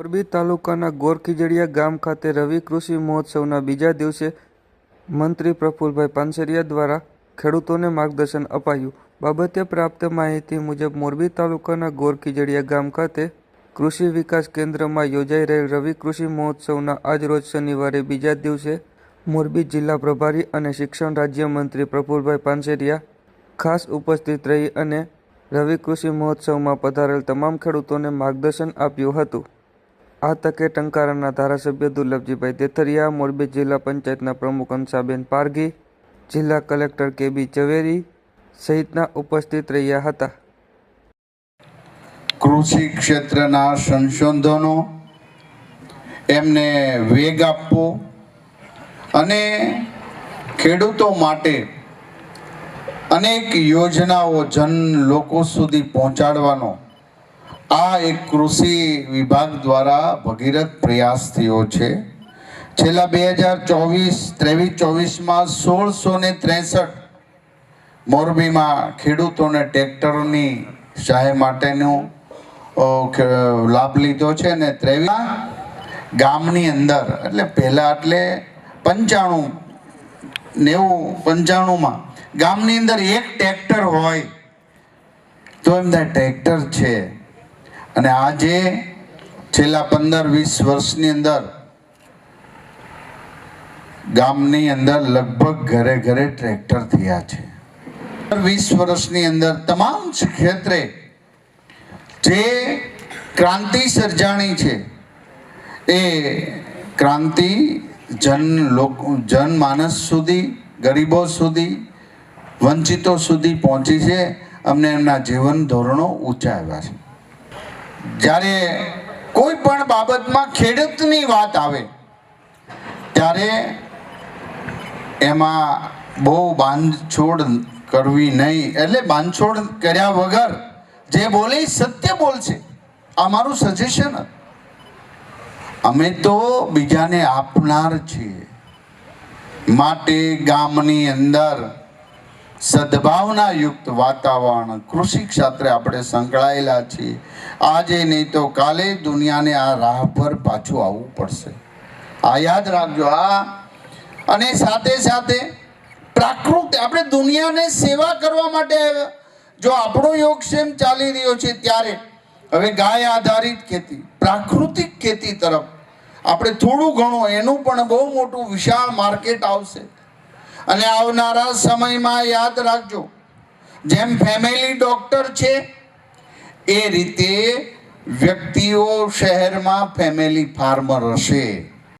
મોરબી તાલુકાના ગોરખીજડીયા ગામ ખાતે રવિ કૃષિ મહોત્સવના બીજા દિવસે મંત્રી પ્રફુલભાઈ પાનસરિયા દ્વારા ખેડૂતોને માર્ગદર્શન અપાયું. બાબતે પ્રાપ્ત માહિતી મુજબ મોરબી તાલુકાના ગોરખીજડીયા ગામ ખાતે કૃષિ વિકાસ કેન્દ્રમાં યોજાઈ રહેલ રવિ કૃષિ મહોત્સવના આજરોજ શનિવારે બીજા દિવસે મોરબી જિલ્લા પ્રભારી અને શિક્ષણ રાજ્યમંત્રી પ્રફુલભાઈ પાનસેરિયા ખાસ ઉપસ્થિત રહી અને રવિ કૃષિ મહોત્સવમાં પધારેલ તમામ ખેડૂતોને માર્ગદર્શન આપ્યું હતું. આ તકે ટંકારાના ધારાસભ્ય દુર્લભજીભાઈ દેથરિયા, મોરબી જિલ્લા પંચાયતના પ્રમુખ અંશાબેન પારગી જિલ્લા કલેક્ટર કે બી ઝવેરી સહિતના ઉપસ્થિત રહ્યા હતા. કૃષિ ક્ષેત્રના સંશોધનો એમને વેગ આપવો અને ખેડૂતો માટે અનેક યોજનાઓ જન લોકો સુધી પહોંચાડવાનો આ એક કૃષિ વિભાગ દ્વારા ભગીરથ પ્રયાસ થયો છે. છેલ્લા બે હજાર ચોવીસ, ત્રેવીસ ચોવીસમાં સોળસો ને ત્રેસઠ મોરબીમાં ખેડૂતોને ટ્રેક્ટરની સહાય માટેનું લાભ લીધો છે ને ત્રેવીસ ગામની અંદર, એટલે પહેલાં એટલે પંચાણું, નેવું, પંચાણુંમાં ગામની અંદર એક ટ્રેક્ટર હોય, તો એમના ટ્રેક્ટર છે. અને આજે છેલ્લા પંદર વીસ વર્ષની અંદર ગામની અંદર લગભગ ઘરે ઘરે ટ્રેક્ટર થયા છે. વીસ વર્ષની અંદર તમામ ક્ષેત્રે જે ક્રાંતિ સર્જાણી છે, એ ક્રાંતિ જન લોકો જનમાનસ સુધી, ગરીબો સુધી, વંચિતો સુધી પહોંચી છે. અમને એમના જીવન ધોરણો ઊંચા આવ્યા છે. જ્યારે કોઈ પણ બાબતમાં ખેડૂતની વાત આવે, ત્યારે એમાં બહુ બાંધછોડ કરવી નહીં. એટલે બાંધછોડ કર્યા વગર જે બોલે સત્ય બોલશે. આ મારું સજેશન અમે તો બીજાને આપનાર છીએ. માટે ગામની અંદર સદભાવના યુક્ત વાતાવરણ. કૃષિ ક્ષેત્રે આપણે સંકળાયેલા છીએ. આજે નહીં તો કાલે દુનિયાને આ રાહ પર પાછું આવવું પડશે. આ યાદ રાખજો, આ અને સાથે સાથે પ્રાકૃત, આપણે દુનિયાને સેવા કરવા માટે આવ્યા. જો આપણો યોગક્ષેમ ચાલી રહ્યો છે ત્યારે, હવે ગાય આધારિત ખેતી, પ્રાકૃતિક ખેતી તરફ આપણે થોડું ઘણું, એનું પણ બહુ મોટું વિશાળ માર્કેટ આવશે. અને આવનારા સમયમાં યાદ રાખજો, જેમ ફેમિલી ડોક્ટર છે, એ રીતે વ્યક્તિઓ શહેરમાં ફેમિલી ફાર્મર હશે.